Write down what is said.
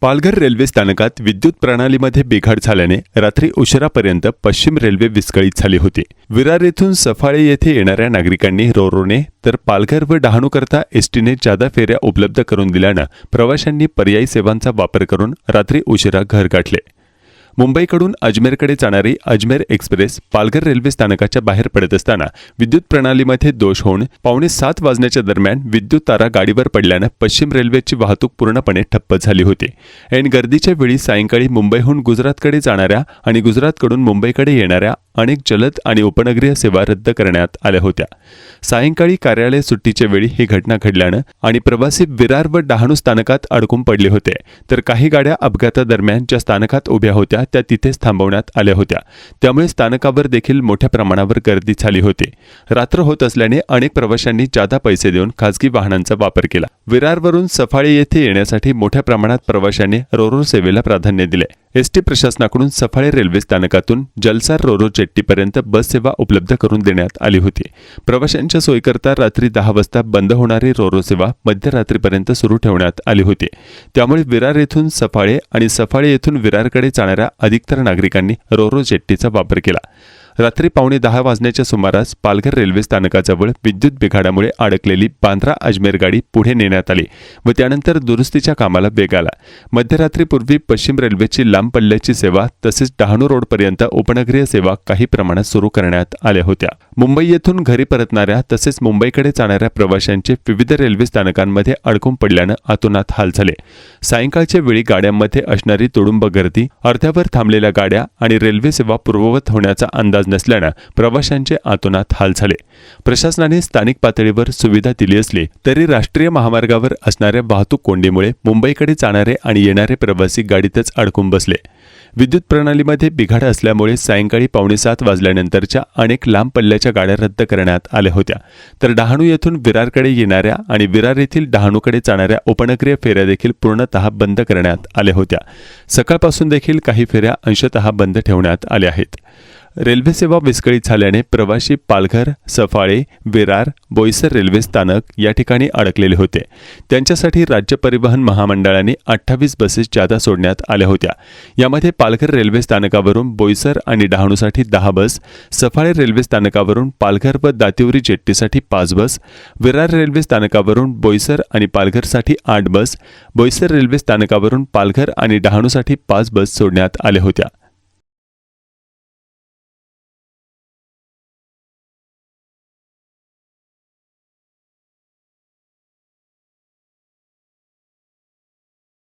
Palghar railway स्थानकात विद्युत प्रणालीमध्ये बिघाड झाल्याने रात्री उशिरापर्यंत पश्चिम रेल्वे विस्कळीत झाली होती. विरार येथून सफाळे येथे येणाऱ्या नागरिकांनी रोरोने तर पालघर व डहाणूकरता एसटीने जादा फेऱ्या उपलब्ध करून दिल्यानं प्रवाशांनी पर्यायी सेवांचा वापर करून रात्री उशिरा घर गाठले. मुंबईकडून अजमेरकडे जाणारी अजमेर एक्सप्रेस पालघर रेल्वे स्थानकाच्या बाहेर पडत असताना विद्युत प्रणालीमध्ये दोष होऊन पावणे सात वाजण्याच्या दरम्यान विद्युत तारा गाडीवर पडल्यानं पश्चिम रेल्वेची वाहतूक पूर्णपणे ठप्प झाली होती. ऐन गर्दीच्या वेळी सायंकाळी मुंबईहून गुजरातकडे जाणाऱ्या आणि गुजरातकडून मुंबईकडे येणाऱ्या अनेक जलद आणि उपनगरीय सेवा रद्द करण्यात आल्या होत्या. सायंकाळी कार्यालय सुट्टीच्या वेळी ही घटना घडल्यानं आणि प्रवासी विरार व डहाणू स्थानकात अडकून पडले होते तर काही गाड्या अपघातादरम्यान ज्या स्थानकात उभ्या होत्या त्या तिथेच थांबवण्यात आल्या होत्या. त्यामुळे स्थानकावर देखील मोठ्या प्रमाणावर गर्दी झाली होती. रात्र होत असल्याने अनेक प्रवाशांनी जादा पैसे देऊन खासगी वाहनांचा वापर केला. विरारवरून सफाळे येथे येण्यासाठी मोठ्या प्रमाणात प्रवाशांनी रोरो सेवेला प्राधान्य दिले. एसटी प्रशासनाकडून सफाळे रेल्वे स्थानकातून जलसार रोरो जेट्टीपर्यंत बस सेवा उपलब्ध करून देण्यात आली होती. प्रवाशांच्या सोयीकरता रात्री दहा वाजता बंद होणारी रोरो सेवा मध्यरात्रीपर्यंत सुरू ठेवण्यात आली होती. त्यामुळे विरार येथून सफाळे आणि सफाळे येथून विरारकडे जाणाऱ्या अधिकतर नागरिकांनी रोरो जेट्टीचा वापर केला. रात्री पावणे दहा वाजण्याच्या सुमारास पालघर रेल्वे स्थानकाजवळ विद्युत बिघाडामुळे अडकलेली बांद्रा अजमेर गाडी पुढे नेण्यात आली व त्यानंतर दुरुस्तीच्या कामाला वेग आला. मध्यरात्रीपूर्वी पश्चिम रेल्वेची लांब पल्ल्याची सेवा तसेच डहाणू रोडपर्यंत उपनगरीय सेवा काही प्रमाणात सुरू करण्यात आल्या होत्या. मुंबई येथून घरी परतणाऱ्या तसेच मुंबईकडे जाणाऱ्या प्रवाशांचे विविध रेल्वे स्थानकांमध्ये अडकून पडल्यानं आतोनात हाल झाले. सायंकाळच्या वेळी गाड्यांमध्ये असणारी तुडुंब गर्दी अर्ध्यावर थांबलेल्या गाड्या आणि रेल्वे सेवा पूर्ववत होण्याचा अंदाज नसल्यानं प्रवाशांचे आतोनात हाल झाले. प्रशासनाने स्थानिक पातळीवर सुविधा दिली असली तरी राष्ट्रीय महामार्गावर असणाऱ्या वाहतूक कोंडीमुळे मुंबईकडे जाणारे आणि येणारे प्रवासी गाडीतच अडकून बसले. विद्युत प्रणालीमध्ये बिघाड असल्यामुळे सायंकाळी पावणे सात वाजल्यानंतरच्या अनेक लांब पल्ल्याच्या गाड्या रद्द करण्यात आल्या होत्या. तर डहाणू येथून विरारकडे येणाऱ्या आणि विरार येथील डहाणूकडे जाणाऱ्या उपनगरीय फेऱ्या देखील पूर्णतः बंद करण्यात आल्या होत्या. सकाळपासून देखील काही फेऱ्या अंशतः बंद ठेवण्यात आल्या आहेत. रेल्वे सेवा विस्कळीत झाल्याने प्रवासी पालघर सफाळे विरार बोईसर रेल्वे स्थानक या ठिकाणी अडकलेले होते. त्यांच्यासाठी राज्य परिवहन महामंडळाने अठ्ठावीस बसेस जादा सोडण्यात आल्या होत्या. यामध्ये पालघर रेल्वे स्थानकावरून बोईसर आणि डहाणूसाठी दहा बस सफाळे रेल्वे स्थानकावरून पालघर व दातिवरी जेट्टीसाठी पाच बस विरार रेल्वे स्थानकावरून बोईसर आणि पालघरसाठी आठ बस बोईसर रेल्वे स्थानकावरून पालघर आणि डहाणूसाठी पाच बस सोडण्यात आल्या होत्या.